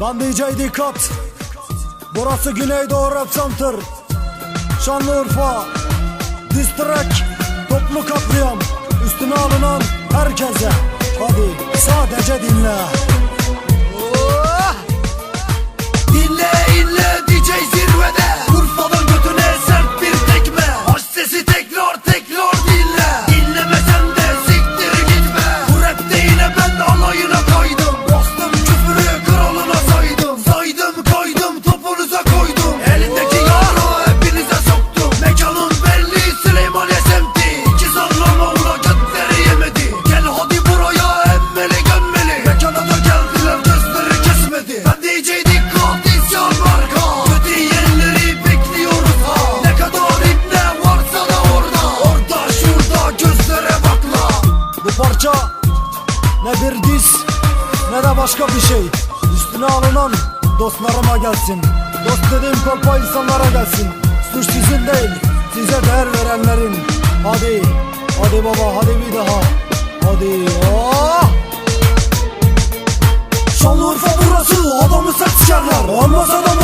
Ben DJ Dikkat. Burası Güneydoğu Rap Center. Şanlıurfa. Distrek Toplu katliam. Üstüne alınan herkese. Hadi sadece dinle ne bir diz ne de başka bir şey. Üstüne alınan dostlarıma gelsin. Dost dediğim kolpa insanlara gelsin. Suç sizin değil size değer verenlerin. Hadi hadi baba hadi bir daha. Hadi oh! Şanlıurfa burası adamı sert sikerler Olmaz adam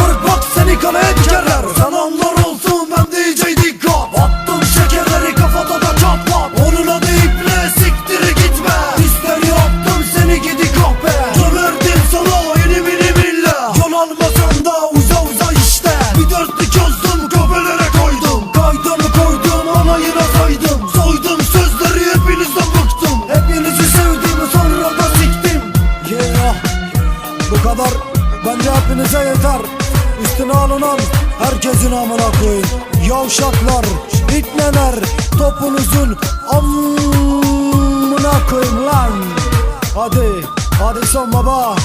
kadar. Bence hepinize yeter. Üstüne alınan herkesin amına koyun Yavşaklar, itneler Topunuzun amına koyun lan. Hadi, hadi son baba